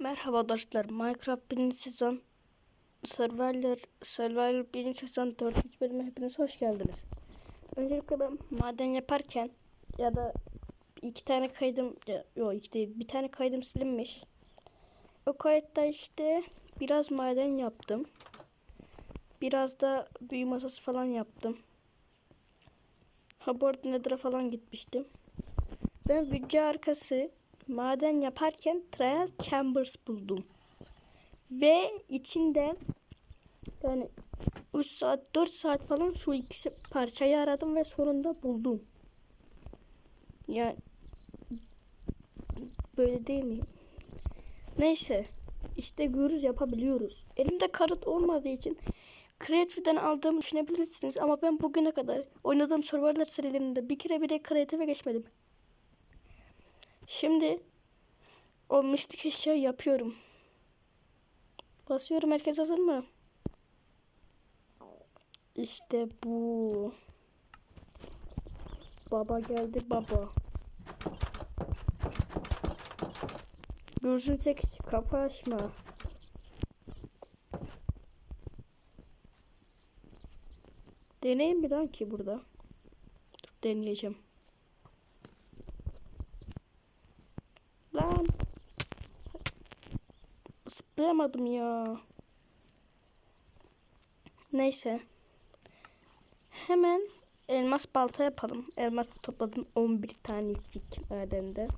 Merhaba dostlar. Minecraft 1. sezon Survivor Survivor 1. sezon 4. bölüme hepiniz hoş geldiniz. Öncelikle ben maden yaparken ya da iki tane kaydım ya, yok iki değil bir tane kaydım silinmiş. O kayıtta işte biraz maden yaptım. Biraz da büyü masası falan yaptım. Arada Nether'a falan gitmiştim. Ben video arkası maden yaparken Trial Chambers buldum. Ve içinde yani 3 saat 4 saat falan şu ikisi parçayı aradım ve sonunda buldum. Yani böyle değil mi? Neyse işte görürüz yapabiliyoruz. Elimde karıt olmadığı için Creative'den aldığımı düşünebilirsiniz ama ben bugüne kadar oynadığım Survivor serilerinde bir kere bile Creative'e geçmedim. Şimdi o mistik eşya yapıyorum. Basıyorum herkes hazır mı? İşte bu. Baba geldi baba. Gözün tek kapı açma. Deneyim bir lan ki burada. Dur, deneyeceğim. Lan. Zıplayamadım ya. Neyse. Hemen elmas balta yapalım. Elmas topladım 11 tanecik madende.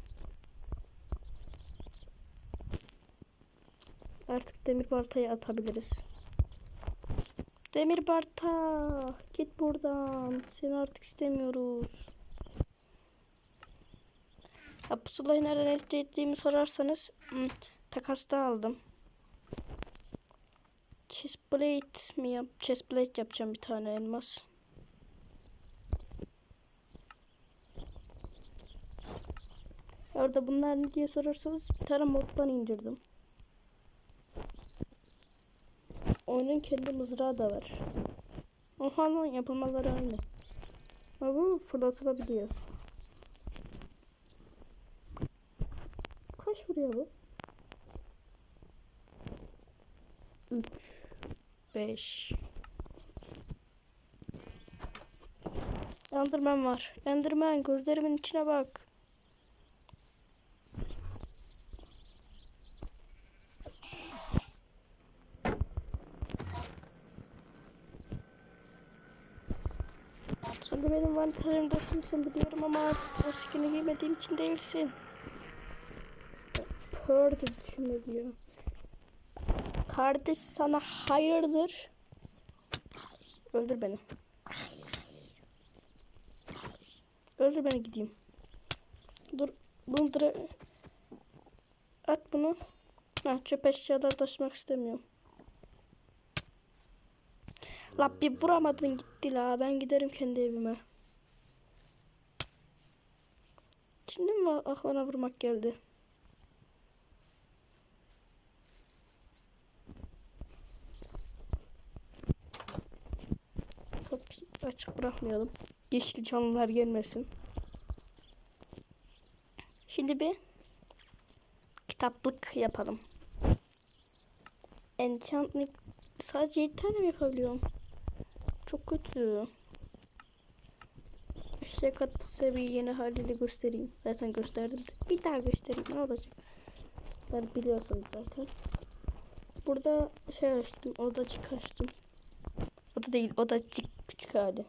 Artık demir baltayı atabiliriz. Demir balta git buradan. Seni artık istemiyoruz. Ya pusulayı nereden elde ettiğimi sorarsanız hmm, takasta aldım. Chestplate mi yap? Chestplate yapacağım bir tane elmas. Orada bunlar ne diye sorarsanız bir tane moddan indirdim. Oyunun kendi mızrağı da var. Oha lan yapılmaları aynı. Ama bu fırlatılabiliyor. Kaç vuruyor bu? 3 5 Enderman var. Enderman gözlerimin içine bak. Şimdi benim vantilatörümdesin biliyorum ama artık o skin'i giymediğim için değilsin. De düşünme diyor. Kardeş sana hayırdır? Öldür beni. Öldür beni gideyim. Dur. Bunu dire... At bunu. Ha, çöp eşyalar taşımak istemiyorum. La bir vuramadın gitti la. Ben giderim kendi evime. Şimdi mi aklına vurmak geldi? Açık bırakmayalım. Yeşil canlılar gelmesin. Şimdi bir kitaplık yapalım. Enchantment sadece 7 tane mi yapabiliyorum? Çok kötü. İşte kat seviye yeni haliyle göstereyim. Zaten gösterdim. Bir daha göstereyim. Ne olacak? Ben biliyorsunuz zaten. Burada şey açtım. Odacık açtım. Oda değil. Odacık küçük hali.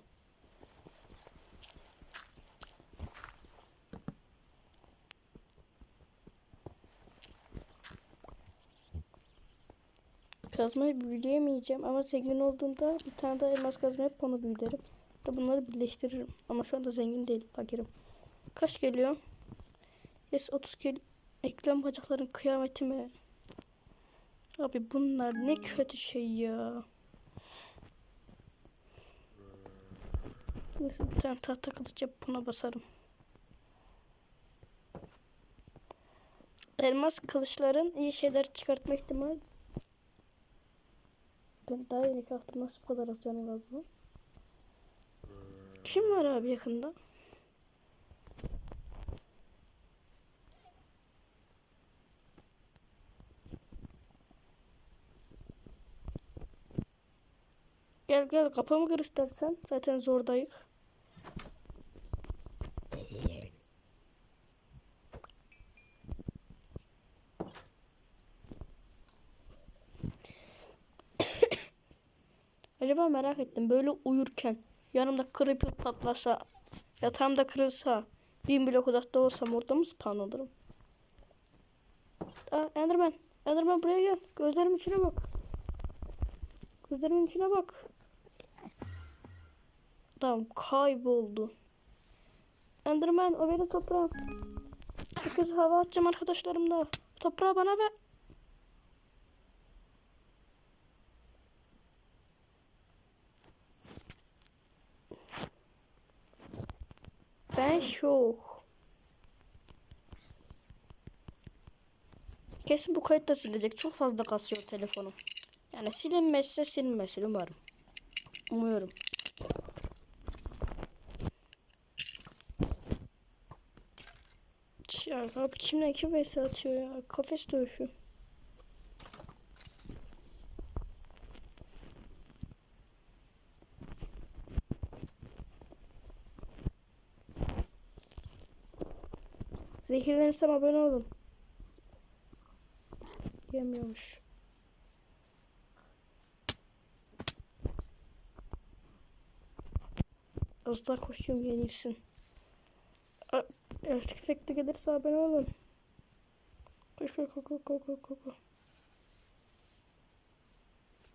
Kazmayı büyüleyemeyeceğim ama zengin olduğumda bir tane daha elmas kazma yapıp onu büyülerim. Da bunları birleştiririm. Ama şu anda zengin değil. Fakirim. Kaç geliyor? Yes 30 gel. Eklem bacakların kıyameti mi? Abi bunlar ne kötü şey ya. Neyse bir tane tahta kılıç buna basarım. Elmas kılıçların iyi şeyler çıkartma ihtimali. Ben daha yeni kalktım nasıl bu kadar az canım lazım. Kim var abi yakında? Gel gel kapımı kır istersen. Zaten zordayık. Acaba merak ettim böyle uyurken yanımda creeper patlasa yatağımda kırılsa bin blok uzakta olsam orada mı spawn olurum? Aa, Enderman. Enderman buraya gel. Gözlerimin içine bak. Gözlerimin içine bak. Tamam kayboldu. Enderman o benim toprağım. Kız hava atacağım arkadaşlarımla. Toprağı bana ver. Ben şok. Kesin bu kayıt da silecek. Çok fazla kasıyor telefonu. Yani silinmezse silinmesin umarım. Umuyorum. Ya abi kimden kim vs atıyor ya? Kafes dövüşü. Zehirlenirsem abone olun. Yemiyormuş. Az daha koşuyorum yenilsin. A- Elastik efekti gelirse abone olun. Koş koş koş koş koş koş koş.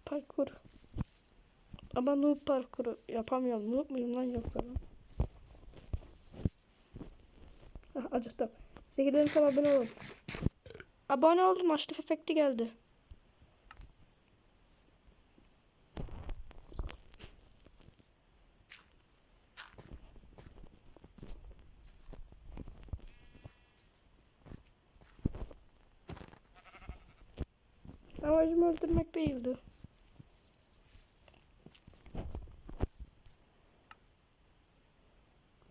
Parkur. Ama noob parkuru yapamıyorum. Noob muyum lan yoksa lan? Ah, acıktım. Zehirlenirsem abone olun. Abone olun açlık efekti geldi. Amacım öldürmek değildi.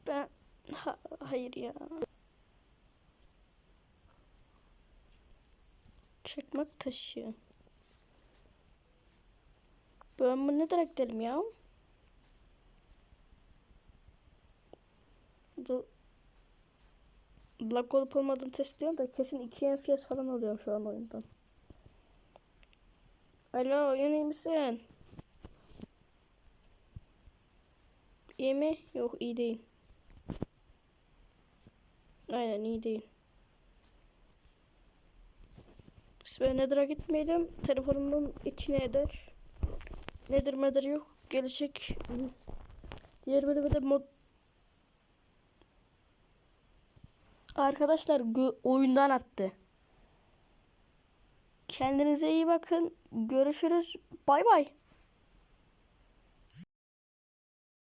Ben ha- hayır ya. Taşı. Ben bunu ne direkt gidelim ya? Dur. Lag olup olmadığını test ediyorum da kesin 2 FPS falan oluyor şu an oyundan. Alo oyun iyi misin? İyi mi? Yok iyi değil. Aynen iyi değil. Ben Nether'a gitmeyelim. Telefonumun içine eder. Nedir medir yok. Gelecek. Diğer bölümde de mod... Arkadaşlar oyundan attı. Kendinize iyi bakın. Görüşürüz. Bay bay.